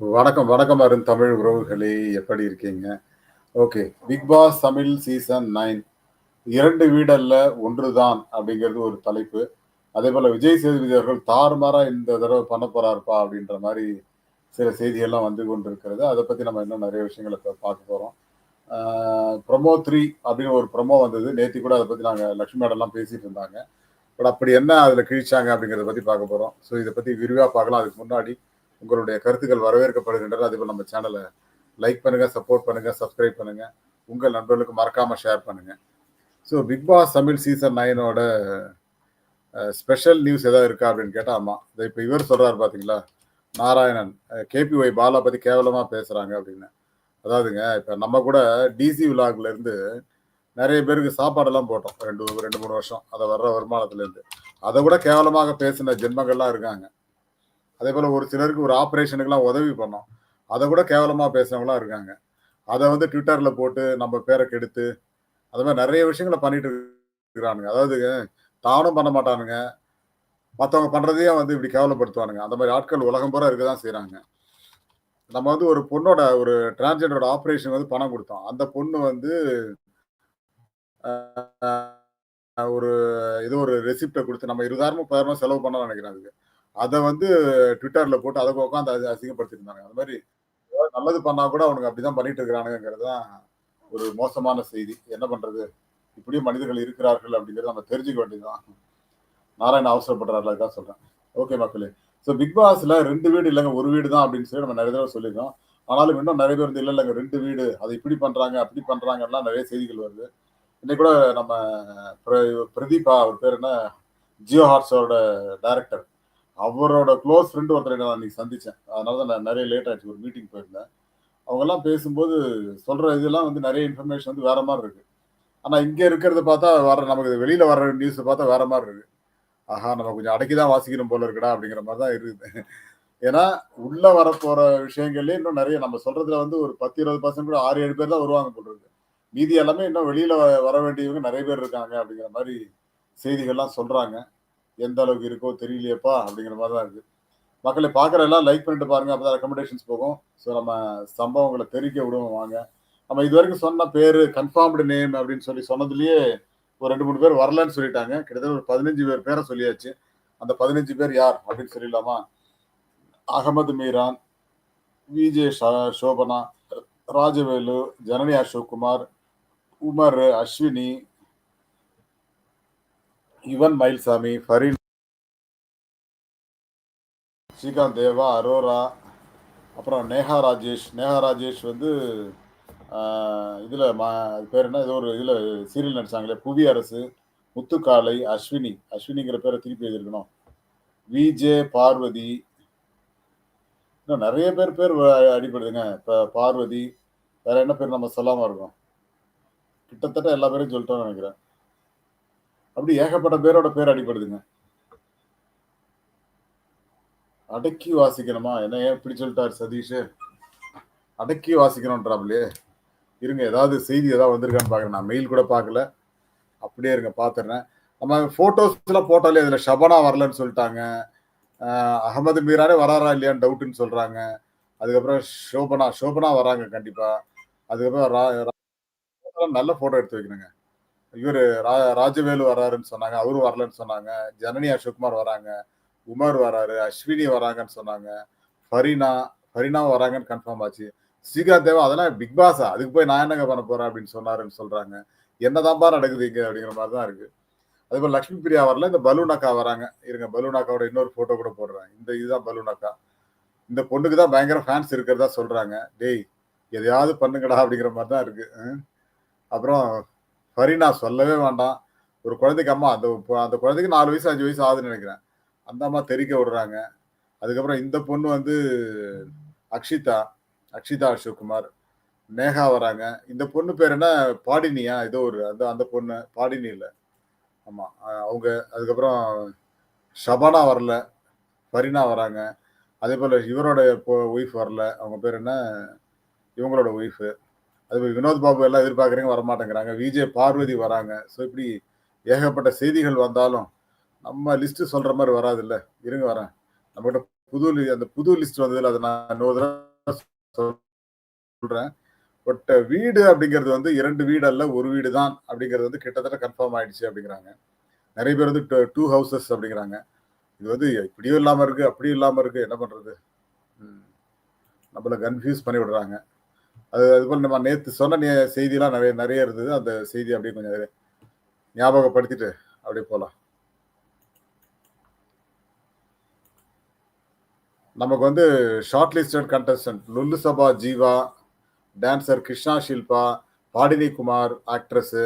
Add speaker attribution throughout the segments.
Speaker 1: வணக்கம், வணக்கம் அருண் தமிழ் உறவுகளே! எப்படி இருக்கீங்க? Okay. Bigg Boss Tamil season 9 2 வீடல்ல, 1 தான் அப்படிங்கிறது ஒரு தலைப்பு. அதே போல விஜய் சேதுபதி அவர்கள் தாறுமாறா இந்த தடவை பண்ண போறாருப்பா அப்படின்ற மாதிரி சில செய்திகள்லாம் வந்து கொண்டிருக்கிறது. அதை பத்தி நம்ம இன்னும் நிறைய விஷயங்கள பார்க்க போறோம். ப்ரொமோ த்ரீ அப்படின்னு ஒரு ப்ரொமோ வந்தது. நேத்தி கூட அதை பத்தி நாங்க லட்சுமி மேடம்லாம் பேசிட்டு இருந்தாங்க. பட் அப்படி என்ன அதுல கிழிச்சாங்க அப்படிங்கிறத பத்தி பார்க்க போறோம். ஸோ இதை பத்தி விரிவா பார்க்கலாம். அதுக்கு முன்னாடி உங்களுடைய கருத்துக்கள் வரவேற்கப்படுகின்றன. அதேபோல நம்ம சேனலை லைக் பண்ணுங்க, சப்போர்ட் பண்ணுங்க, சப்ஸ்கிரைப் பண்ணுங்க. உங்கள் நண்பர்களுக்கு மறக்காம ஷேர் பண்ணுங்க. So Bigg Boss Tamil season நைனோட special news ஏதாவது இருக்கா அப்படின்னு கேட்டால் ஆமாம் இத இப்போ இவர் சொல்கிறார் பார்த்தீங்களா? நாராயணன் கேபிஒய் பாலா பற்றி கேவலமாக பேசுகிறாங்க அப்படின்னு. அதாவதுங்க, இப்போ நம்ம கூட டிசி விலாக்ல நிறைய பேருக்கு சாப்பாடெல்லாம் போட்டோம். 2 2, 3 வருஷம். அதை வர்ற வருமானத்துலேருந்து அதை விட கேவலமாக பேசின ஜென்மங்கள்லாம் இருக்காங்க. அதே போல் ஒரு சிலருக்கு ஒரு ஆப்ரேஷனுக்குலாம் உதவி பண்ணோம். அதை கூட கேவலமாக பேசுனவங்களாம் இருக்காங்க. அதை வந்து ட்விட்டரில் போட்டு நம்ம பேரை கெடுத்து, அது மாதிரி நிறைய விஷயங்கள பண்ணிட்டு இருக்கிறானுங்க. அதாவது தானும் பண்ண மாட்டானுங்க. மற்றவங்க பண்ணுறதையும் வந்து இப்படி கேவலப்படுத்துவானுங்க. அந்த மாதிரி ஆட்கள் உலகம் பூரா இருக்க தான் செய்கிறாங்க நம்ம வந்து ஒரு பொண்ணோட ஒரு டிரான்ஸ்ஜெண்டரோட ஆப்ரேஷன் வந்து பணம் கொடுத்தோம் அந்த பொண்ணு வந்து ஒரு ஏதோ ஒரு ரெசிப்டை கொடுத்து நம்ம 20,000 30,000 செலவு பண்ணோம்னு நினைக்கிறேன் அதுக்கு. அதை வந்து ட்விட்டர்ல போட்டு அதை உட்காந்து அதை அசிங்கப்படுத்திருந்தாங்க அந்த நல்லது பண்ணா கூட அவனுக்கு அப்படிதான் பண்ணிட்டு இருக்கிறானுங்கங்கிறது தான் ஒரு மோசமான செய்தி. என்ன பண்றது? இப்படியும் மனிதர்கள் இருக்கிறார்கள் அப்படிங்கிறத நம்ம தெரிஞ்சுக்க வேண்டியது தான். நாராயணன் அவசரப்படுறார்ல சொல்றேன். ஓகே மக்களே. ஸோ பிக் பாஸ்ல ரெண்டு வீடு இல்லைங்க ஒரு வீடு தான் அப்படின்னு சொல்லி நம்ம நிறைய தடவை சொல்லியிருக்கோம். ஆனாலும் இன்னும் நிறைய பேர் வந்து இல்லை இல்லைங்க ரெண்டு வீடு. அதை இப்படி பண்றாங்க, அப்படி பண்றாங்கலாம் நிறைய செய்திகள் வருது. இன்னைக்கு கூட நம்ம பிரதீபா அவர் பேர் என்ன? ஜியோ ஹாட்ஸ்டாரோட டைரக்டர். அவரோட க்ளோஸ் ஃப்ரெண்டு ஒருத்தர நான் அன்னைக்கு சந்தித்தேன் அதனால தான் நான் நிறைய லேட் ஆயிடுச்சு. ஒரு மீட்டிங் போயிருந்தேன். அவங்கெல்லாம் பேசும்போது சொல்கிற இதெல்லாம் வந்து நிறைய இன்ஃபர்மேஷன் வந்து வேற மாதிரி இருக்கு. ஆனால் இங்கே இருக்கிறத பார்த்தா வர நமக்கு வெளியில் வர நியூஸை பார்த்தா வேற மாதிரி இருக்கு. ஆஹா! நம்ம கொஞ்சம் அடக்கி தான் வாசிக்கணும் போல இருக்குடா அப்படிங்கிற மாதிரி தான் இருக்குது. ஏன்னா, உள்ள வரப்போற விஷயங்கள்லேயே இன்னும் நிறைய நம்ம சொல்றதுல வந்து ஒரு 10, 20% கூட 6, 7 பேர் தான் வருவாங்க போல மீதி எல்லாமே இன்னும் வெளியில வர வேண்டியவங்க நிறைய பேர் இருக்காங்க அப்படிங்கிற மாதிரி செய்திகள்லாம் சொல்றாங்க. எந்த அளவுக்கு இருக்கோ தெரியலையேப்பா அப்படிங்கிற மாதிரி தான் இருக்குது மக்களை பார்க்குற எல்லாம் லைக் பண்ணிட்டு பாருங்க. அப்போ தான் ரெக்கமெண்டேஷன்ஸ் போகும். ஸோ நம்ம சம்பவங்களை தெரிக்க விடுவோம் வாங்க. நம்ம இதுவரைக்கும் சொன்ன பேர் கன்ஃபார்ம்டு நேம் அப்படின்னு சொல்லி சொன்னதுலேயே ஒரு 2, 3 பேர் வரலன்னு சொல்லிட்டாங்க. கிட்டத்தட்ட ஒரு 15 பேர் பேரை சொல்லியாச்சு. அந்த 15 பேர் யார் அப்படின்னு சொல்லிடலாமா? அகமது மீரான், விஜே சோபனா, ராஜவேலு, ஜனனி அசோக்குமார், உமர், அஸ்வினி யுவன் மயில்சாமி, ஃபரீன் ஸ்ரீகாந்த் தேவா, அரோரா, அப்புறம் நேஹா ராஜேஷ். நேஹா ராஜேஷ் வந்து இதில் மா அது பேர் என்ன? ஏதோ ஒரு இதில் சீரியல் நடித்தாங்களே புவி அரசு, முத்துக்காளை, அஸ்வினி. அஸ்வினிங்கிற பேரை திருப்பி எழுதியிருக்கணும். விஜே, பார்வதி. இன்னும் நிறைய பேர் பேர் அடிப்படுதுங்க அடிபடுதுங்க. பார்வதி, வேற என்ன பேர் நம்ம சொல்லாமல் இருக்கோம்? கிட்டத்தட்ட எல்லா பேரையும் சொல்லிட்டோம்னு நினைக்கிறேன் அப்படி ஏகப்பட்ட பேரோட பேர் அடிபடுதுங்க. அடக்கி வாசிக்கணுமா? என்ன ஏன் இப்படி சொல்லிட்டாரு சதீஷ் அடக்கி வாசிக்கணுன்றாப்லயே. இருங்க ஏதாவது செய்தி ஏதாவது வந்திருக்கான்னு பார்க்குறேன். நான் மெயில் கூட பார்க்கல. அப்படியே இருங்க பார்த்துடுறேன். நம்ம ஃபோட்டோஸ்லாம் போட்டாலே அதுல ஷபனா வரலன்னு சொல்லிட்டாங்க. அகமது மீரானே வராரா இல்லையான்னு டவுட்டுன்னு சொல்றாங்க. அதுக்கப்புறம் ஷோபனா ஷோபனா வராங்க கண்டிப்பா. அதுக்கப்புறம் ரா ரா நல்ல ஃபோட்டோ எடுத்து வைக்கணுங்க. இவரு ரா ராஜவேலு வராருன்னு சொன்னாங்க. அவரும் வரலன்னு சொன்னாங்க. ஜனனி அசோக்குமார் வராங்க. உமர் வராரு. அஸ்வினி வராங்கன்னு சொன்னாங்க. ஃபரீனா ஃபரினா வராங்கன்னு கன்ஃபார்ம் ஆச்சு. ஸ்ரீகாந்த் தேவா அதெல்லாம் பிக் பாஸா? அதுக்கு போய் நான் என்னங்க பண்ண போறேன் அப்படின்னு சொன்னாருன்னு சொல்றாங்க. என்னதான்பா நடக்குது இங்க அப்படிங்கிற மாதிரி தான் இருக்கு. அதேபோல லக்ஷ்மி பிரியா வரல. இந்த பலூனாக்கா வராங்க. இருங்க பலூனாக்காவோட இன்னொரு ஃபோட்டோ கூட போடுறேன். இந்த இதுதான் பலூனக்கா இந்த பொண்ணுக்கு தான் பயங்கர ஃபேன்ஸ் இருக்கிறதா சொல்றாங்க. டேய் எதையாவது பண்ணுங்கடா அப்படிங்கிற மாதிரி தான் இருக்கு. அப்புறம் சரி நான் சொல்லவே வேண்டாம். ஒரு குழந்தைக்கு அம்மா. அந்த அந்த குழந்தைக்கு நாலு வயசு, அஞ்சு வயசு ஆகுதுன்னு நினைக்கிறேன் அந்த அம்மா தெறிக்க விடுறாங்க. அதுக்கப்புறம் இந்த பொண்ணு வந்து அக்ஷிதா அக்ஷிதா அசோக்குமார். நேகா வராங்க. இந்த பொண்ணு பேர் என்ன? பாடினியா? ஏதோ ஒரு அந்த அந்த பொண்ணு. பாடினி இல்லை ஆமாம் அவங்க. அதுக்கப்புறம் ஷபானா வரல. ஃபரினா வராங்க. அதே போல் இவரோட இப்போ ஒய்ஃப் வரல. அவங்க பேர் என்ன? இவங்களோட ஒய்ஃபு. அது வினோத் பாபு எல்லாம் எதிர்பார்க்குறீங்க வரமாட்டேங்கிறாங்க. விஜே பார்வதி வராங்க. ஸோ இப்படி ஏகப்பட்ட செய்திகள் வந்தாலும், நம்ம லிஸ்ட் சொல்ற மாதிரி வராதுல்ல. இருங்க வரேன். நம்மகிட்ட புது லி அந்த புது லிஸ்ட் வந்ததுல அதை நான் இன்னொரு தடவ சொல்றேன். பட் வீடு அப்படிங்கிறது வந்து இரண்டு வீடு அல்ல, ஒரு வீடு தான் அப்படிங்கிறது வந்து கிட்டத்தட்ட கன்ஃபார்ம் ஆயிடுச்சு அப்படிங்கிறாங்க. நிறைய பேர் வந்து டூ ஹவுசஸ் அப்படிங்கிறாங்க. இது வந்து இப்படியும் இல்லாம இருக்கு, அப்படியும் இல்லாம இருக்கு. என்ன பண்றது? ம். நம்மள கன்ஃப்யூஸ் பண்ணி விடுறாங்க. அது அதுபோல நம்ம நேற்று சொன்ன செய்திலாம் நிறைய நிறைய இருந்தது. அந்த செய்தி அப்படியே கொஞ்சம் ஞாபகப்படுத்திட்டு அப்படியே போகலாம் நமக்கு வந்து short listed contestant Lullu Saba Jeeva, dancer Krishna Shilpa, Padini Kumar actress,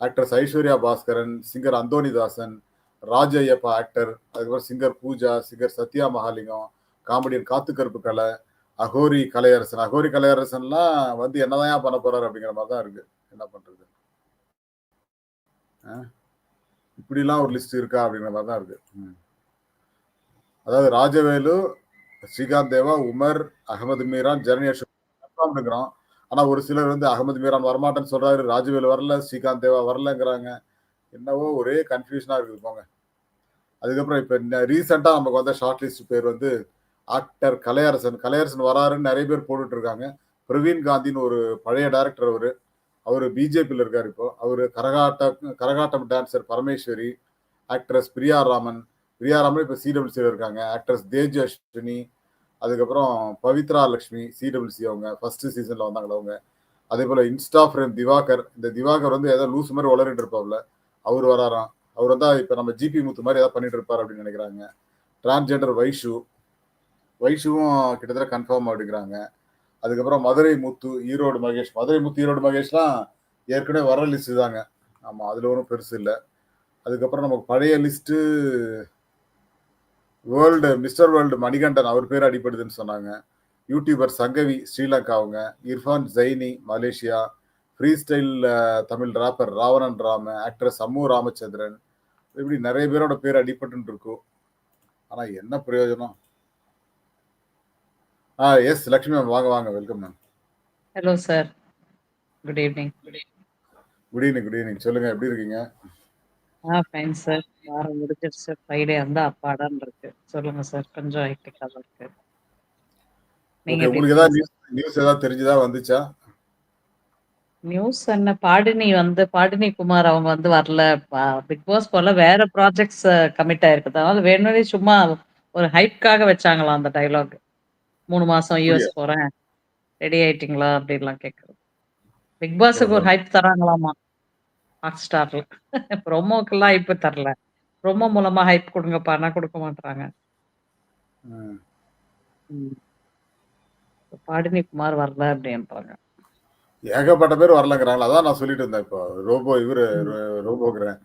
Speaker 1: actress Aishwarya Bhaskaran, singer Anthonydasan, Raj Iyappa actor, அதுக்கப்புறம் singer Pooja, singer Sathya Mahalingam, comedian Kathukaruppu Kalai, Aghori Kalaiyarasan. Aghori கலையரசன்லாம் வந்து என்னதான் பண்ண போறாரு அப்படிங்கிற மாதிரி தான் இருக்கு. என்ன பண்றது? இப்படிலாம் ஒரு லிஸ்ட் இருக்கா? அப்படிங்கிற மாதிரி தான் இருக்கு. ம். அதாவது ராஜவேலு, ஸ்ரீகாந்த் தேவா, உமர், அகமது மீரான், ஜெரணி அசோக் கன்ஃபார்ம்டுங்கிறோம். ஆனா ஒரு சிலர் வந்து அகமது மீரான் வரமாட்டேன்னு சொல்றாரு. ராஜவேலு வரல, ஸ்ரீகாந்த் தேவா வரலங்கிறாங்க. என்னவோ ஒரே கன்ஃபியூஷனா இருக்குது போங்க. அதுக்கப்புறம் இப்ப இந்த நமக்கு வந்த ஷார்ட் லிஸ்ட் பேர் வந்து ஆக்டர் கலையரசன். கலையரசன் வராருன்னு நிறைய பேர் போட்டுட்டு இருக்காங்க. பிரவீன் காந்தின்னு ஒரு பழைய டைரக்டர் அவர் அவர் பிஜேபியில் இருக்கார் இப்போ. அவர் கரகாட்டம் கரகாட்டம் டான்சர் பரமேஸ்வரி, ஆக்ட்ரஸ் பிரியா ராமன். பிரியா ராமன் இப்போ சிடபிள்சியில் இருக்காங்க. ஆக்ட்ரஸ் தேஜ் அஸ்வினி, அதுக்கப்புறம் பவித்ரா லக்ஷ்மி சிடபிள்சி அவங்க. ஃபர்ஸ்ட் சீசனில் வந்தாங்கல்ல அவங்க. அதேபோல இன்ஸ்டா ஃப்ரேம் திவாகர். இந்த திவாகர் வந்து ஏதோ லூஸ் மாதிரி உளறிட்டு இருப்பாப்ல. அவர் வராராம். அவர் வந்தால் இப்போ நம்ம ஜிபி முத்து மாதிரி ஏதாவது பண்ணிட்டு இருப்பார் அப்படின்னு நினைக்கிறாங்க டிரான்ஸ்ஜெண்டர் வைஷு. வைஷுவும் கிட்டத்தட்ட கன்ஃபார்ம் அப்படிங்கிறாங்க. அதுக்கப்புறம் மதுரை முத்து, ஈரோடு மகேஷ். மதுரை முத்து, ஈரோடு மகேஷ்லாம் ஏற்கனவே வர லிஸ்ட்டு தாங்க. ஆமாம் அதில் ஒன்றும் பெருசு இல்லை அதுக்கப்புறம் நமக்கு பழைய list world mister world Manikandan அவர் பேர் அடிபடுதுன்னு சொன்னாங்க. யூடியூபர் சங்கவி ஸ்ரீலங்கா அவங்க. Irfan Zaini Malaysia. Free style Tamil rapper Ravanan Rama, actress Ammu Ramachandran. இப்படி நிறைய பேரோட பேர் அடிபட்டுன்னு இருக்கும். என்ன பிரயோஜனம்? ஆ எஸ் லட்சுமி மேம் வாங்க, வாங்க. Welcome ma'am.
Speaker 2: Hello sir. Good evening.
Speaker 1: Good evening, good evening. சொல்லுங்க எப்படி இருக்கீங்க?
Speaker 2: Ah fine sir. வாரம் முடிஞ்சிருச்சு. ஃப்ரைடே வந்தா அப்பாடான்னு இருக்கு. சொல்லுங்க சார். கொஞ்சம் ஹெக்டிக்கா இருக்கு. நீங்க
Speaker 1: உங்களுக்கு ஏதாவது நியூஸ் நியூஸ் ஏதாவது தெரிஞ்சுதா? வந்துச்சா?
Speaker 2: நியூஸ் என்ன பாடினி வந்து பாடினி குமார் அவங்க வந்து வரல. பிக் பாஸ் போல வேற ப்ராஜெக்ட்ஸ் கமிட் ஆயிருக்குது. அதனால வேணும்னே சும்மா ஒரு ஹைப்க்காக வச்சாங்களாம் அந்த டயலாக். 3 மாசம்? யுஎஸ் போறேன். ரெடி ஆயிட்டீங்களா? அப்படின்லாம் கேட்கறது. பிக் பாஸ்க்கு! ஒரு ஹைப் தராங்களாமா. ஹாட்ஸ்டார்ல. ப்ரோமோக்கெல்லாம் ஹைப் தரல. ப்ரோமோ மூலமா ஹைப் குடுங்கப்பான்னா குடுக்க மாட்றாங்க.
Speaker 1: ம்.
Speaker 2: ம். பாடினி குமார் வரல அப்படின்றாங்க.
Speaker 1: ஏகப்பட்ட பேர் வரலங்கிறாங்களா? அதான் நான் சொல்லிட்டு இருந்தேன் இப்போ. ரோபோ இவரு ரோபோங்கிறேன்.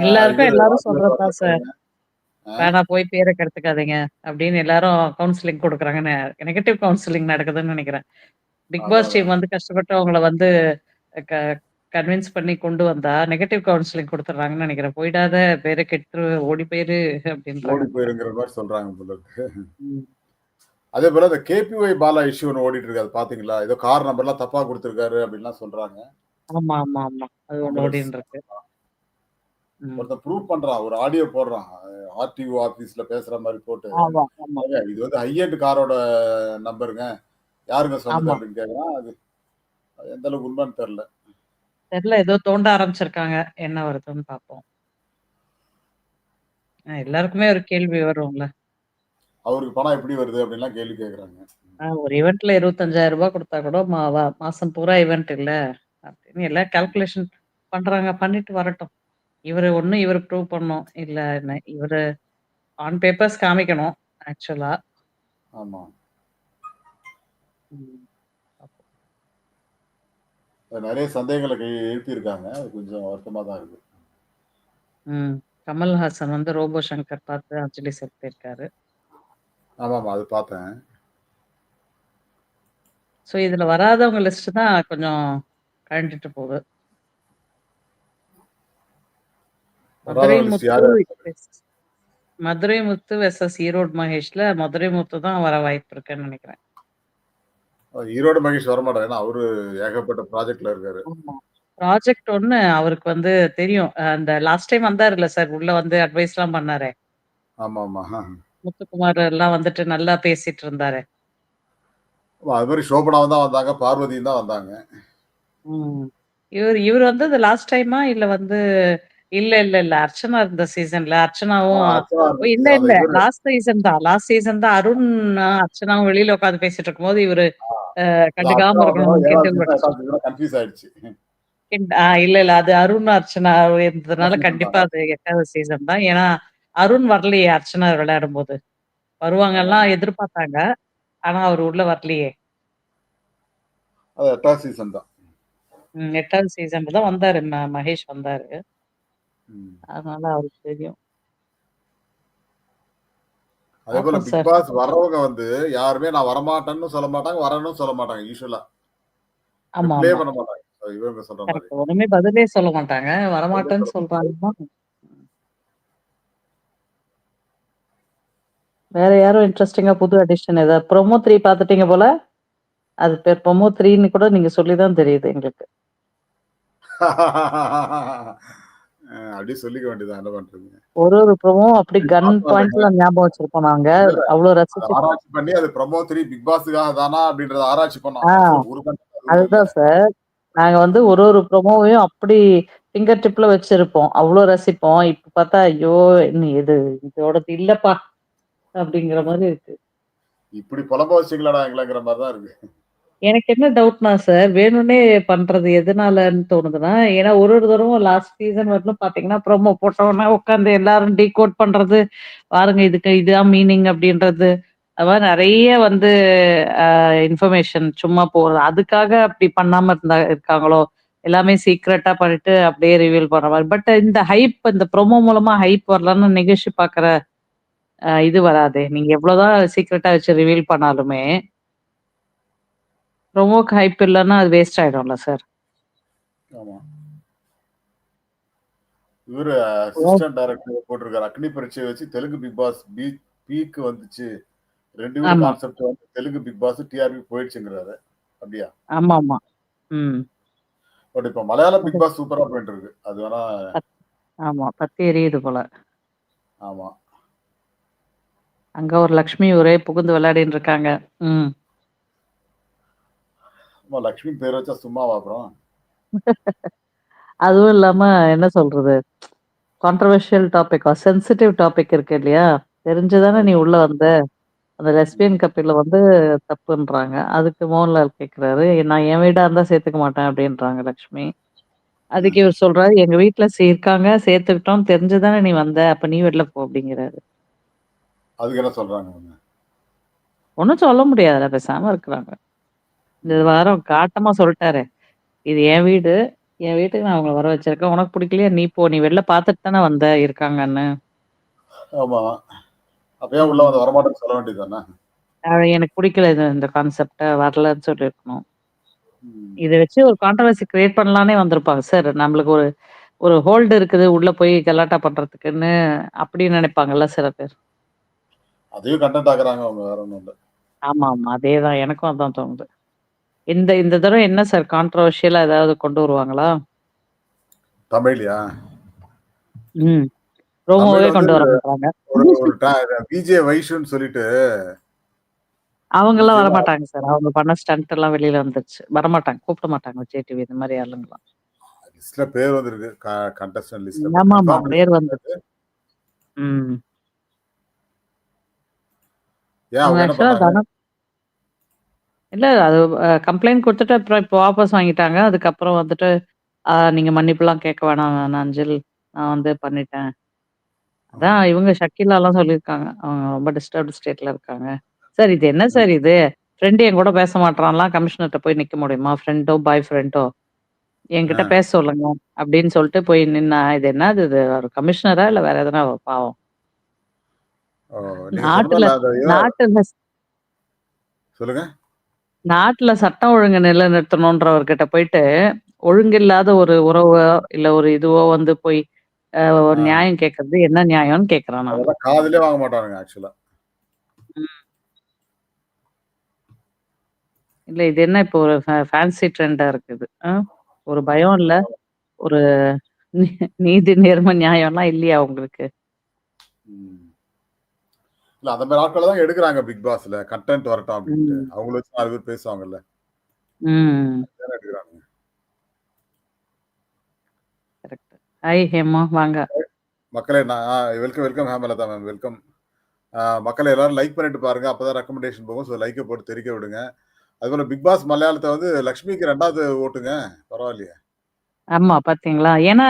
Speaker 2: எல்லாருக்கும் எல்லாரும் சொல்றது சார். வேணாம் போய் பேர கெடுத்துக்காதீங்க. அப்படின்னு எல்லாரும் கவுன்சிலிங் குடுக்குறாங்கன்னு நெகட்டிவ் கவுன்சிலிங் நடக்குதுன்னு நெனைக்கிறேன். Bigg Boss team. வந்து கஷ்டப்பட்டு அவங்கள வந்து கன்வின்ஸ் பண்ணி கொண்டு வந்தா நெகட்டிவ் கவுன்சிலிங் குடுத்துடுறாங்கன்னு நெனைக்கிறேன். போயிடாத பேர கெட்டுரு ஓடி போயிரு அப்படின்றாங்க
Speaker 1: ஓடி. போயிருங்கிற மாரி சொல்றாங்க போல. அதே போல இந்த கேபிஒய் பாலா இஷ்யூ ஒண்ணு ஓடிட்டு இருக்கு. அது பார்த்தீங்களா? ஏதோ கார் நம்பர்லாம் தப்பா குடுத்திருக்காரு அப்படின்லாம் சொல்றாங்க.
Speaker 2: ஆமா, ஆமா, ஆமா. அது
Speaker 1: ஆம்புலன்ஸ்
Speaker 2: ஓடின்னு இருக்கு.
Speaker 1: ஒருத்தன் ப்ரூவ் பண்றான். ஒரு ஆடியோ போடுறான். ஆர்டிஓ ஆபீஸ்ல பேசுற மாரி போட்டு, இது வந்து ஹை எண்ட் காரோட நம்பருங்க. யாருங்க சொன்னது. அப்படின்னு கேட்கறான். அது எந்த அளவுக்கு உண்மைன்னு தெரியல.
Speaker 2: தெரியல ஏதோ தோண்ட ஆரம்பிச்சிருக்காங்க. என்ன வருதுன்னு பார்ப்போம். அ எல்லாருக்குமே ஒரு கேள்வி வரும்ல.
Speaker 1: அவருக்கு பணம் எப்படி வருது அப்படின்லாம் கேள்வி கேட்கறாங்க.
Speaker 2: ஆ ஒரு ஈவென்ட்ல ரூ. 25,000 குடுத்தா கூட மா மாசம் பூரா ஈவென்ட் இல்ல. அப்படின்னு எல்லாம். கால்குலேஷன் பண்றாங்க. பண்ணிட்டு வரட்டும். இவரு ஒண்ணு இவரு ப்ரூவ் பண்ணணும். இல்ல என்ன இவரு ஆன் பேப்பர்ஸ் காமிக்கணும் ஆக்சுவலா.
Speaker 1: ஆமா. நெறைய சந்தேகங்கள கெ எழுப்பியிருக்காங்க. அது கொஞ்சம் வருத்தமா தான் இருக்கு.
Speaker 2: ம். கமல்ஹாசன் வந்து ரோபோ சங்கர் பார்த்து அஞ்சலி செலுத்தியிருக்காரு.
Speaker 1: ஆமாமா. அது பார்த்தேன்.
Speaker 2: ஸோ இதுல வராதவங்க லிஸ்ட் தான் கொஞ்சம் கழண்டுட்டு போகுது. மதுரை முத்து மதுரை முத்து வெர்சஸ் ஈரோடு மகேஷ்ல மதுரை முத்து தான் வர வாய்ப்பு இருக்குன்னு நெனைக்கிறேன்.
Speaker 1: ஈரோடு மகேஷ் வரமாட்டாரு. ஏன்னா அவரு ஏகப்பட்ட ப்ராஜெக்ட்ல இருக்காரு.
Speaker 2: ஆமா. ப்ராஜெக்ட் ஒண்ணு அவருக்கு வந்து தெரியும். அந்த லாஸ்ட் டைம் வந்தாருல்ல சார், உள்ள வந்து அட்வைஸ்லாம் பண்ணாரே.
Speaker 1: ஆமாமா.
Speaker 2: முத்துக்குமார் எல்லாம் வந்துட்டு நல்லா பேசிட்டு இருந்தாரே.
Speaker 1: அது மாரி சோபனாவும் தான் வந்தாங்க. பார்வதியும் தான் வந்தாங்க.
Speaker 2: இவரு இவரு வந்தது லாஸ்ட் டைமா? இல்ல வந்து இல்ல, இல்ல, இல்ல. அர்ச்சனா இருந்த சீசன்ல. அர்ச்சனாவும் இல்ல, இல்ல.
Speaker 1: இவரு
Speaker 2: லாஸ்ட் சீசன் தான். லாஸ்ட் சீசன் தான். அருண் அர்ச்சனாவும் வெளியில உட்காந்து பேசிட்டு இருக்கும்போது, இவரு
Speaker 1: ஆ.
Speaker 2: அ
Speaker 1: இல்ல
Speaker 2: கண்டுக்காம
Speaker 1: அர்ச்சனா வந்தனால
Speaker 2: இருக்கணும்னு
Speaker 1: 7வது
Speaker 2: கிண்டல்
Speaker 1: சீசனா,
Speaker 2: அடிச்சு
Speaker 1: 8வது சீசனா கன்ஃப்யூஸ் ஆயிடுச்சு.
Speaker 2: கிண்ட் ஆ இல்ல, இல்ல. அது அருண், அர்ச்சனா இருந்ததுனால கண்டிப்பா. அது 8வது சீசன் தான். ஏன்னா, அருண் வரலையே அர்ச்சனா விளையாடும்போது.
Speaker 1: ஆமா.
Speaker 2: வருவாங்கலாம் எதிர்பார்த்தாங்க. ஆனா, அவரு உள்ள வரலையே.
Speaker 1: 8வது சீசன் தான்.
Speaker 2: 8வது சீசன்ல தான் வந்தாரு. மகேஷ் வந்தாரு. அதனால அவருக்கு தெரியும்.
Speaker 1: அதேபோல
Speaker 2: பார்ப்போம்
Speaker 1: பிக். பாஸ் வர்றவங்க வந்து யாருமே நான் வரமாட்டேன்னு சொல்ல மாட்டாங்க. வரேன்னும் சொல்ல மாட்டாங்க யூசுவலா.
Speaker 2: ஆமா.
Speaker 1: பண்ண மாட்டாங்க. இவங்க சொல்ற.
Speaker 2: கரெக்ட். ஒண்ணுமே பதிலே சொல்ல மாட்டாங்க.
Speaker 1: பதிலே
Speaker 2: வரமாட்டேன்னு. சொல்றாங்கன்னா வேற யாரும் இன்ட்ரஸ்டிங்கா புது அடிஷன் ஏதாவது ப்ரோமோ 3 பார்த்துட்டீங்க போல? அது பேர் ப்ரோமோ 3ன்னு கூட நீங்க சொல்லி தான் தெரியுது எங்களுக்கு.
Speaker 1: அ அப்படியே சொல்லிக்க வேண்டியது. என்ன பண்றதுங்க?
Speaker 2: ஒரு ஒரு ப்ரோமோவும் அப்படி கன் பாயிண்ட்ல. ஞாபகம் வச்சிருப்போம் நாங்க.
Speaker 1: அத
Speaker 2: ரசிச்சு
Speaker 1: ஆராய்ச்சி பண்ணி அது ப்ரமோ 3 பிக் பாஸுக்காக தானா அப்படின்றத ஆராய்ச்சி பண்ணோம்.
Speaker 2: அதுதான் சார். நாங்க வந்து ஒரு ஒரு ப்ரோமோவையும் அப்படி ஃபிங்கர் டிப்ல வச்சிருப்போம். அவ்ளோ ரசிப்போம். இப்ப பார்த்தா, ஐயோ! நீ இது இதோடது இல்லப்பா! அப்படிங்கிற மாரி இருக்கு.
Speaker 1: இப்படி புலம்ப வச்சீங்களாடா எங்களங்கிற மாரி தான் இருக்கு.
Speaker 2: எனக்கு என்ன டவுட்னா சார், வேணும்னே பண்றது எதனாலன்னு தோணுதுன்னா, ஏன்னா ஒரு ஒரு தடவும் லாஸ்ட் சீசன் வரலும் பார்த்தீங்கன்னா, ப்ரோமோ போட்டோன்னா உட்காந்து எல்லாரும் டீகோட் பண்றது. பாருங்க இதுக்கு இதுதான் மீனிங் அப்படின்றது. அது மாதிரி நிறைய வந்து இன்ஃபர்மேஷன் சும்மா போகிறது அதுக்காக அப்படி பண்ணாம இருந்தா இருக்காங்களோ? எல்லாமே சீக்ரெட்டா பண்ணிட்டு அப்படியே ரிவீல் பண்ற மாதிரி பட் இந்த ஹைப் இந்த ப்ரோமோ மூலமா ஹைப் வரலான்னு நிகழ்ச்சி பார்க்குற இது வராதே. நீங்க எவ்வளவுதான் சீக்ரெட்டா வச்சு ரிவீல் பண்ணாலுமே ப்ரோமோக்கு ஹைப் இல்லன்னா அது வேஸ்ட் ஆயிடும்ல சார்.
Speaker 1: ஆமா. இவரு! அசிஸ்டன்ட் டைரக்டர் போட்டிருக்காரு. அக்னி பரீட்சைய வச்சு தெலுங்கு பிக் பாஸ் பீ பீக் வந்துச்சு. 2 வீடு
Speaker 2: ஆமா.
Speaker 1: கான்செப்ட் வந்து தெலுங்கு பிக் பாஸ் டிஆர்பி போயிடுச்சுங்கிறாரு. அப்படியா?
Speaker 2: ஆமாமா. ம்.
Speaker 1: பட் இப்ப மலையாளம்
Speaker 2: அது
Speaker 1: பிக் பாஸ் சூப்பரா போயிட்டு இருக்கு. அது வேணா
Speaker 2: ஆமா. பத்தி எரியுது போல.
Speaker 1: ஆமா.
Speaker 2: அங்க ஒரு லக்ஷ்மி ஒரே புகுந்து விளையாடின்னு இருக்காங்க. ம்.
Speaker 1: ஆமா லக்ஷ்மி பேர் வச்சா சும்மாவா அப்புறம்?
Speaker 2: அதுவும் இல்லாம என்ன சொல்றது? கான்ட்ரோவர்ஷியல் டாபிக்கா சென்சிட்டிவ் டாபிக் இருக்கு இல்லையா? தெரிஞ்சு தானே நீ. உள்ள வந்த. அந்த லெஸ்பியன்
Speaker 1: ம்.
Speaker 2: கப்பில்ல வந்து தப்புன்றாங்க. அதுக்கு மோகன்லால் கேட்கிறாரு, நான் என் வீடா இருந்தா சேர்த்துக்க மாட்டேன் அப்படின்றாங்க லக்ஷ்மி. அதுக்கு. இவர் சொல்றாரு, எங்க வீட்ல சி இருக்காங்க சேர்த்துக்கிட்டோம்னு தெரிஞ்சு தானே நீ வந்த. அப்ப நீ வெளில போ அப்படிங்கிறாரு.
Speaker 1: அதுக்கு என்ன சொல்றாங்க?
Speaker 2: ஒண்ணும் சொல்ல முடியாதுல்ல. பேசாம இருக்கிறாங்க. இந்த. வாரம் காட்டமா சொல்ட்டாரே. இது என் வீடு. என் வீட்டுக்கு நான் அவங்கள வர வச்சிருக்கேன். உனக்கு பிடிக்கலையா நீ போ. நீ வெளில பார்த்துட்டு தானே வந்த இருக்காங்கன்னு.
Speaker 1: ஆமா. அப்ப ஏன் உள்ள. வந்து வரமாட்டேன்னு சொல்ல வேண்டியது
Speaker 2: எனக்கு பிடிக்கல இது இந்த கான்செப்ட்ட வரலன்னு சொல்லியிருக்கணும்.
Speaker 1: ம்.
Speaker 2: இத வச்சு ஒரு கான்ட்ரோவர்சி கிரியேட் பண்ணலான்னே வந்திருப்பாங்க. சார் நம்மளுக்கு ஒரு ஒரு ஹோல்டு இருக்குது. உள்ள போய் கலாட்டா பண்றதுக்குன்னு அப்படின்னு நினைப்பாங்கல்ல சில பேர்.
Speaker 1: அதையும் கன்டென்ட் ஆக்குறாங்க அவங்க வேற ஒண்ணும் இல்ல.
Speaker 2: ஆமா, ஆமா. அதேதான். எனக்கும் அதான் தோணுது. இந்த இந்த தடவ என்ன சார் கான்ட்ரோவர்ஷியலா ஏதாவது கொண்டு வருவாங்களா?
Speaker 1: தமிழ்லயா?
Speaker 2: ம்.
Speaker 1: வந்து
Speaker 2: கொண்டு வர
Speaker 1: ட விஜே வைஷுன்னு சொல்லிட்டு
Speaker 2: அவங்கலாம்
Speaker 1: விஜய்லாம்
Speaker 2: வரமாட்டாங்க சார். அவங்க பண்ண ஸ்டண்ட் எல்லாம் வெளில வந்துருச்சு. வரமாட்டாங்க. கூப்பிட மாட்டாங்க விஜய் டிவி இந்த மாரி ஆளுங்கலாம்.
Speaker 1: லிஸ்ட்ல பேர் வந்திருக்கு. கண்டஸ்டன்ட் லிஸ்ட்ல
Speaker 2: ஆமாமா.
Speaker 1: கன்ஃபார்ம்
Speaker 2: பேர் வந்துருச்சு. ம்.
Speaker 1: ஏன்
Speaker 2: அவங்க
Speaker 1: அவங்க என்ன
Speaker 2: இல்ல அது கம்ப்ளைண்ட் குடுத்துட்டு அப்புறம் இப்போ வாபஸ் வாங்கிட்டாங்க. அதுக்கப்புறம் வந்துட்டு, "ஆ நீங்க மன்னிப்புலாம் கேட்க வேணாம் நாஞ்சில். நான் வந்து பண்ணிட்டேன்." அதான்
Speaker 1: ம்.
Speaker 2: இவங்க ஷக்கீலாலாம் சொல்லியிருக்காங்க. அவங்க ரொம்ப டிஸ்டர்ப்ட் ஸ்டேட்ல இருக்காங்க. சார் இது என்ன. சார் இது? ஃப்ரெண்ட் என் கூட பேச மாட்றான்லாம் கமிஷனர்ட்ட போய் நிக்க முடியுமா? ஃப்ரெண்டோ, பாய் ஃப்ரெண்டோ என்கிட்ட
Speaker 1: ஆ.
Speaker 2: பேச சொல்லுங்க. அப்படின்னு சொல்லிட்டு போய் நின்னா, இது என்னது இது? ஒரு கமிஷனரா? இல்ல வேற எதனா பாவம்.
Speaker 1: ஓ! நீங்க சொன்ன
Speaker 2: நாட்டுல நாட்டுல
Speaker 1: சொல்லுங்க.
Speaker 2: நாட்டுல சட்டம் ஒழுங்கு நிலைநிறுத்தணுன்றவர்கிட்ட போயிட்டு, ஒழுங்கில்லாத ஒரு உறவோ, இல்ல ஒரு இதுவோ வந்து போய் அ
Speaker 1: ஆ.
Speaker 2: நியாயம் கேட்கறது என்ன நியாயம்னு கேட்கிறேன் நானு.
Speaker 1: அதெல்லாம் காதுலயே வாங்க மாட்டானுங்க ஆக்சுவலா.
Speaker 2: இல்ல இது என்ன இப்போ ஒரு ஃபே ஃபேன்சி ட்ரெண்டா இருக்குது. அ ஒரு பயம் இல்ல. ஒரு நீ நீதி, நேர்மை, நியாயம்லாம் இல்லையா உங்களுக்கு?
Speaker 1: ம். இல்ல அந்த மாரி ஆட்கள தான் எடுக்குறாங்க பிக் பாஸ்ல. கன்டென்ட் வரட்டும்.
Speaker 2: ம்.
Speaker 1: அவங்கள வச்சு 4 பேர் பேசுவாங்கல்ல. எடுக்குறாங்க.
Speaker 2: ஹாய் ஹேமா வாங்க.
Speaker 1: மக்களே நான் welcome welcome Hemalatha ma'am welcome. மக்களே எல்லாரும் லைக் பண்ணிட்டு பாருங்க. அப்பதான் ரெக்கமெண்டேஷன் போகும். ஸோ லைக்க போட்டு தெரிக்க விடுங்க. அதுபோல பிக் பாஸ் மலையாளத்த வந்து லக்ஷ்மிக்கு 2வது ஓட்டுங்க. பரவாயில்லையே.
Speaker 2: ஆமா பார்த்தீங்களா? ஏன்னா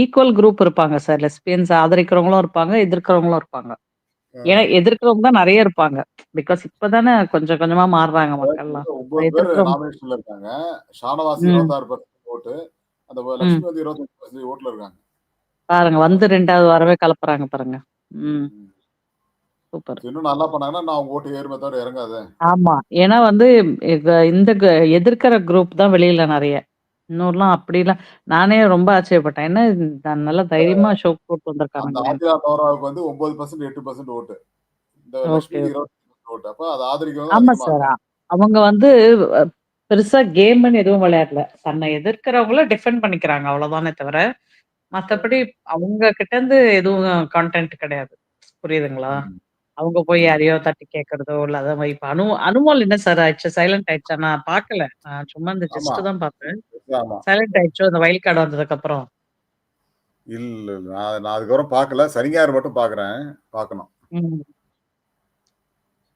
Speaker 2: ஈக்குவல் குரூப் இருப்பாங்க சார். லெஸ்பியன்ஸ் ஆதரிக்கிறவங்களும் இருப்பாங்க, எதிர்க்கிறவங்களும் இருப்பாங்க. ஏன்னா. எதிர்க்கிறவங்க தான் நெறைய இருப்பாங்க. பிகாஸ் இப்ப தானே கொஞ்சம் கொஞ்சமா மாறுறாங்க
Speaker 1: அதாவது
Speaker 2: மக்கள்லாம்.
Speaker 1: 9 பேர்
Speaker 2: எதிர்க்கிறவங்க
Speaker 1: நாமினேஷன்ல இருக்காங்க.
Speaker 2: ம்.
Speaker 1: 26% ஓட்டு. அந்த
Speaker 2: ம்.
Speaker 1: லக்ஷ்மி வந்து 25% ஓட்ல இருக்காங்க.
Speaker 2: பாருங்க வந்து 2வது வாரமே கலப்புறாங்க பாருங்க. ம்.
Speaker 1: ம்.
Speaker 2: சூப்பர்.
Speaker 1: இன்னும் நல்லா பண்ணாங்கன்னா, நான் ஓட்டு ஏறுமே தவிர இறங்காதே.
Speaker 2: ஆமா. ஏன்னா வந்து இந்த எதிர்க்கிற குரூப் தான் வெளியில நெறைய. இன்னொருலாம் அப்படிலாம் நானே ரொம்ப ஆச்சரியப்பட்டேன். என்ன நல்லா தைரியமா ஷோ போட்டு
Speaker 1: அந்த
Speaker 2: வந்திருக்கானுங்களே.
Speaker 1: ஆதிரா நோராவுக்கு வந்து 9% 8% ஓட்டு. இந்த
Speaker 2: ஓகே,
Speaker 1: லக்ஷ்மிக்கு
Speaker 2: ஓகே.
Speaker 1: 25% ஓட்டு. அப்ப அத ஆதரிக்கிறவங்க
Speaker 2: ஆமா
Speaker 1: அதிகமா
Speaker 2: சார். அவங்க வந்து அ பெருசா கேம்ன்னு எதுவும் விளையாடல. தன்னை எதிர்க்கிறவங்கள டிஃபெண்ட் பண்ணிக்கிறாங்க அவ்வளோதானே தவிர, மத்தபடி. அவங்க கிட்ட இருந்து எதுவும் கன்டென்ட் கிடையாது. புரியுதுங்களா?
Speaker 1: ம்.
Speaker 2: அவங்க போய். யாரையோ தட்டி கேட்கிறதோ, இல்ல அத இப்ப அனு அனுமோல் என்ன சார் ஆயிடுச்சு? சைலன்ட் ஆயிடுச்சா? நான் பார்க்கல. நான் சும்மா இந்த
Speaker 1: ஆமா.
Speaker 2: ஜஸ்ட் தான் பார்த்தேன்.
Speaker 1: ஆமா.
Speaker 2: சைலன்ட் ஆயிடுச்சோ இந்த வைல்ட் கார்டு வந்ததுக்கப்புறம்?
Speaker 1: இல்ல, இல்ல. நான் நான் அதுக்கப்புறம் பார்க்கல. சனி, ஞாயிறு மட்டும் பார்க்குறேன். பார்க்கணும்.
Speaker 2: ம்.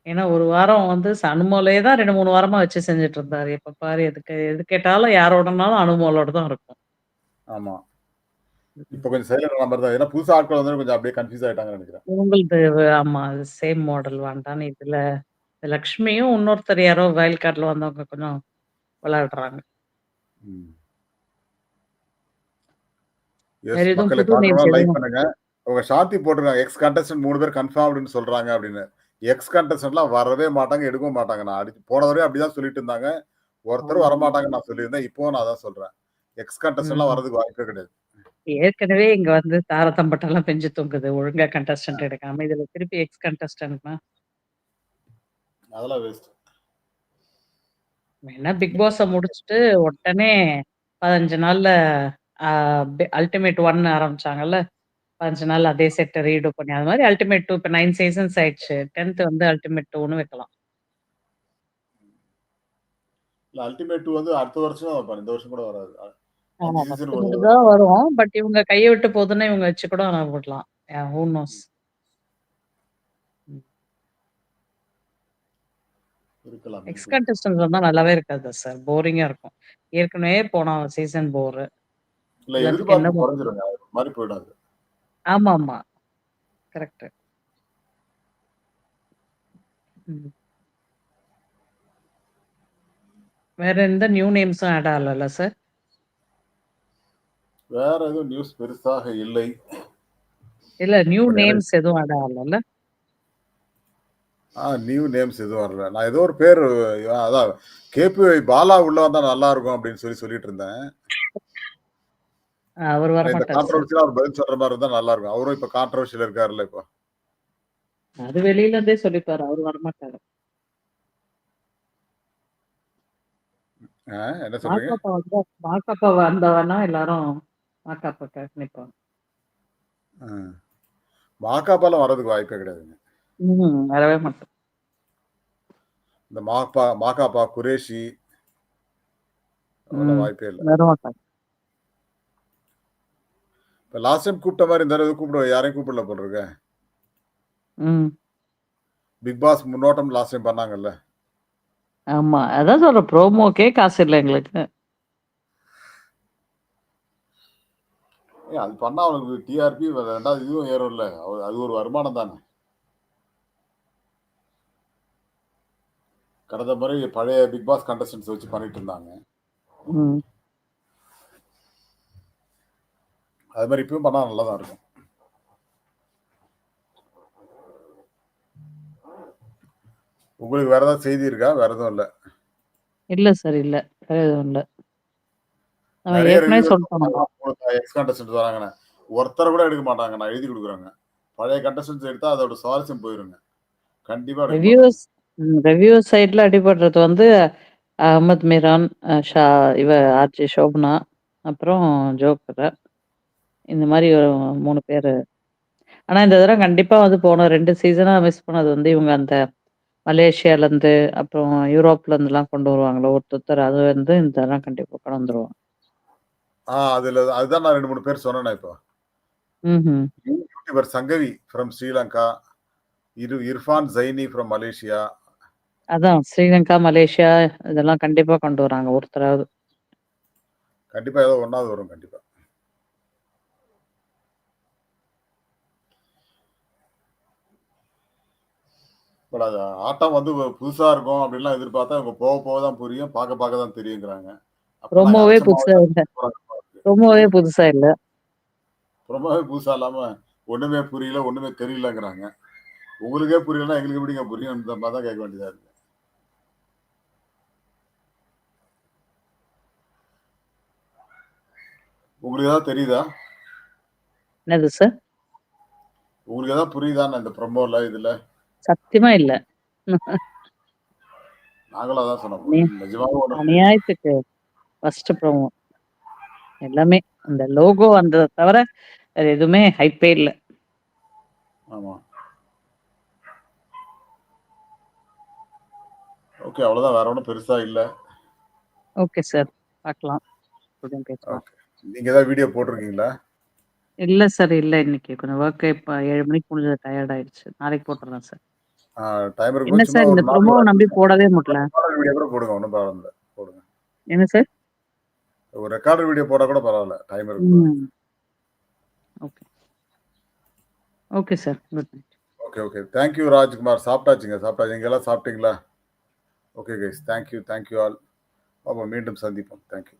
Speaker 2: ஏன்னா ஒரு வாரம் வந்து அனுமோலே தான் 2, 3 வாரமா வச்சு செஞ்சுட்டு இருந்தாரு. எப்ப பாரு எதுக்கு எது கேட்டாலும் யாரோடனாலும் அனுமோலோட தான் இருக்கும்.
Speaker 1: ஆமா. இப்ப கொஞ்சம் சைலண்ட் மாரி தான். ஏன்னா புதுசா ஆட்கள் வந்தோனே கொஞ்சம் அப்படியே கன்ஃப்யூஸ் ஆயிட்டாங்கன்னு நெனைக்கிறேன்.
Speaker 2: உங்களுது ஆமா. சேம் மாடல் வேண்டான்னு இதுல லக்ஷ்மியும் இன்னொருத்தர் யாரோ வைல்ட் கார்ட்ல வந்தவங்க கொஞ்சம் விளையாடுறாங்க.
Speaker 1: பண்ணுங்க. அவங்க சாந்தி போட்டுருக்காங்க. எக்ஸ் கண்டஸ்டன்ட் 3 பேர் கன்ஃபர்ம்டுன்னு சொல்றாங்க அப்படின்னு. எக்ஸ் கண்டஸ்டன்ட்லாம் வரவே மாட்டாங்க, எடுக்கவும் மாட்டாங்க. நான் அடி போன தடவையும் அப்படிதான் சொல்லிட்டு இருந்தாங்க. ஒருத்தரும்
Speaker 2: ஆமா.
Speaker 1: வரமாட்டாங்கன்னு நான் சொல்லியிருந்தேன். இப்பவும் நான் அதான் சொல்றேன். எக்ஸ் கண்டஸ்டன்ட்லாம். வர்றதுக்கு வாய்ப்பே கிடையாது.
Speaker 2: ஏற்கனவே இங்க வந்து தாரதம்பட்டெல்லாம் பெஞ்சு தூங்குது. ஒழுங்கா கண்டஸ்டன்ட் எடுக்காம. இதுல திருப்பி எக்ஸ் கண்டஸ்டன்ட்னா
Speaker 1: அதெல்லாம் வேஸ்ட்.
Speaker 2: வேணா பிக் பாஸ முடிச்சுட்டு உடனே 15 நாள்ல அல்டிமேட் 1 ஆரம்பிச்சாங்கல்ல. 15 நாள் அதே செட்ட ரீடு பண்ணி அது மாரி அல்டிமேட் 2 இப்ப 9 சீசன்ஸ் ஆயிடுச்சு. 10த் வந்து அல்டிமேட் 2ன்னு வைக்கலாம்.
Speaker 1: அல்டிமேட் 2 வந்து அடுத்த வருஷம் வைப்பாங்க. இந்த வருஷம் கூட வராது. அ 5
Speaker 2: ஆமா.
Speaker 1: சீசனுக்கு
Speaker 2: ஃபர்ஸ்ட்
Speaker 1: ஒரு
Speaker 2: மட்டும்
Speaker 1: தடவ
Speaker 2: தான்
Speaker 1: வைப்பாங்க.
Speaker 2: வரும். பட் இவங்க கைய விட்டு போதுன்னா இவங்க வச்சு கூட விடலாம். Who knows?
Speaker 1: இருக்கலாம்.
Speaker 2: எக்ஸ். கண்டஸ்டன்ட் வந்தா நல்லாவே இருக்காது சார். போரிங்கா இருக்கும். ஏற்கனவே போன சீசன் போரு.
Speaker 1: இல்ல எதிர்பார்ப்பு. ஒரு மாரி போயிடும் அது.
Speaker 2: ஆமாமா. கரெக்ட். வேற எந்த நியூ நேம்ஸும் ஆட் ஆகலல்ல சார்?
Speaker 1: வேற எதுவும் நியூஸ் பெருசாக இல்லை.
Speaker 2: இல்ல நியூ நேம்ஸ் எதுவும் ஆட் ஆகலல்ல?
Speaker 1: ஆ நியூ நேம்ஸ் எதுவும் வரல. நான் ஏதோ ஒரு பேரு அதான் கேபி பாலா உள்ள வந்தா நல்லா இருக்கும் அப்படின்னு சொல்லி சொல்லிட்டு இருந்தேன்.
Speaker 2: அவர் சார்.
Speaker 1: கான்ட்ரோவர்சியா அவர் பதில் சொல்ற மாரி இருந்தா நல்லா இருக்கும். அவரும் இப்ப கான்ட்ரோவர்சியல இருக்காருல்ல இப்போ.
Speaker 2: அது வெளியில இருந்தே சொல்லிப்பாரு. அவரு வரமாட்டாரு.
Speaker 1: ஆ என்ன சொல்றீங்க?
Speaker 2: மாகாப்பா வந்தா மாகாப்பா வந்தாங்கன்னா எல்லாரும் மாகாப்பாக்காக நிப்பாங்க.
Speaker 1: ஆ. மாகாபாலாம் வர்றதுக்கு வாய்ப்பே கிடையாதுங்க.
Speaker 2: வரவே மாட்டார்.
Speaker 1: இந்த மாப்பா மாகாபா, குரேஷி. வாய்ப்பே இல்ல.
Speaker 2: வரமாட்டாங்க.
Speaker 1: இப்ப லாஸ்ட் டைம் கூப்பிட்ட மாரி இந்த தடவ கூப்பிட யாரையும் கூப்பிடல.
Speaker 2: ம்.
Speaker 1: பிக் பாஸ் முன்னோட்டம் லாஸ்ட் டைம் பண்ணாங்கல்ல.
Speaker 2: ஆமா. அதான் சொல்றேன் ப்ரோமோக்கே காசு இல்ல எங்களுக்கு.
Speaker 1: அது பண்ணா அவனுக்கு டிஆர்பி 2வது இதுவும் ஏறும்ல. அது ஒரு வருமானம் தானே. கடந்த முறை பழைய பிக் பாஸ் கண்டஸ்டன்ட்ஸ் வச்சு பண்ணிட்டு இருந்தாங்க. அது மாரி இப்பவும் பண்ணா நல்லா தான் இருக்கும். உங்களுக்கு வேற ஏதாவது செய்தி இருக்கா? வேற எதுவும் இல்ல.
Speaker 2: இல்ல சார் இல்ல. வேற எதுவும் இல்ல.
Speaker 1: ஒருத்தர கூட எடுக்க மாட்டாங்க. நான் எழுதி குடுக்குறேங்க. பழைய கண்டஸ்டன்ட்ஸ் எடுத்தா அதோட சுவாரஸ்யம் போயிருங்க. கண்டிப்பா
Speaker 2: ம் ரிவ்யூ சைட்ல அடிபடுறது வந்து அஹமத் மிரான், ஷா இவ ஆர்ஜே ஷோபனா, அப்புறம் ஜோக்கரு. இந்த மாரி ஒரு 3 பேரு. ஆனா இந்த தடவ கண்டிப்பா வந்து போன 2 சீசனா மிஸ் பண்ணது வந்து இவங்க அந்த மலேசியாலருந்து, அப்புறம் யூரோப்லருந்துலாம் கொண்டு வருவாங்கல்ல ஒருத்தொருத்தர் அது வந்து இந்த தடவ கண்டிப்பா கொண்டு வந்துருவாங்க.
Speaker 1: ஆ அதுல அதுதான் நான் 2, 3 பேர் சொன்னேனே இப்போ.
Speaker 2: ம்ஹ்ம்.
Speaker 1: YouTuber Sangavi from Sri Lanka. இரு இர்ஃபான் ஜைனி ஃப்ரம் மலேசியா.
Speaker 2: அதான் ஸ்ரீலங்கா, மலேசியா இதெல்லாம் கண்டிப்பா கொண்டு வராங்க ஒருத்தராவது.
Speaker 1: கண்டிப்பா ஏதோ ஒண்ணாவது வரும் கண்டிப்பா. பட் அது ஆட்டம் வந்து புதுசா இருக்கும் அப்படின்லாம் எதிர்பார்த்தா இவங்க போக போக தான் புரியும். பார்க்க பார்க்க தான் தெரியுங்கிறாங்க. நாங்க அரைச்ச
Speaker 2: புதுசா இல்ல. ப்ரோமோவே புதுசா இல்ல.
Speaker 1: ரொம்பவே புதுசா இல்லாம ஒண்ணுமே புரியல, ஒண்ணுமே தெரியலங்கிறாங்க. உங்களுக்கே புரியலன்னா எங்களுக்கு எப்படிங்க புரியும்? இந்த மாரி தான் கேட்க வேண்டியதா இருக்கு. உங்களுக்கு ஏதாவது தெரியுதா?
Speaker 2: என்னது சார்?
Speaker 1: உங்களுக்கு ஏதாவது புரியுதான்னு இந்த ப்ரோமோல இதுல?
Speaker 2: சத்தியமா இல்ல.
Speaker 1: நாங்களும் அதான் சொன்னோம்.
Speaker 2: அநியாயத்துக்கு ஃபர்ஸ்ட் ப்ரோமோ. எல்லாமே அந்த லோகோ வந்தத தவிர வேற எதுவுமே ஹைப்பே இல்ல.
Speaker 1: ஆமா. ஓகே. அவ்வளோதான். வேற ஒண்ணும் பெருசா இல்ல.
Speaker 2: Okay sir. பார்க்கலாம். மறுபடியும் பேசலாம்.
Speaker 1: நீங்க ஏதாவது வீடியோ போட்டிருக்கீங்களா?
Speaker 2: இல்ல சார். இல்ல இன்னைக்கு கொஞ்சம் ஒர்க் இப்ப 7 மணிக்கு முடிஞ்சது டயர்ட் ஆயிடுச்சு. நாளைக்கு போட்டுறேன் சார்.
Speaker 1: ஆ டைம்
Speaker 2: என்ன சார் இந்த
Speaker 1: 4
Speaker 2: ப்ரோமோவ நம்பி போடவே முடியல.
Speaker 1: வீடியோ கூட போடுங்க. ஒண்ணும் ப்ராப்ளம் இல்ல. போடுங்க.
Speaker 2: என்ன சார்?
Speaker 1: ஒரு ரெக்கார்டட் வீடியோ போட்டா கூட பரவால்ல. டைம் இருக்கும்போது.
Speaker 2: ம். Okay. Okay sir. Good night.
Speaker 1: Okay, okay. Thank you Rajkumar. சாப்பிட்டாச்சுங்க. சாப்பிட்டாச்சு. நீங்க எல்லாம் சாப்பிட்டீங்களா? Okay guys. Thank you, thank you all. பாப்போம் மீண்டும் சந்திப்போம். Thank you.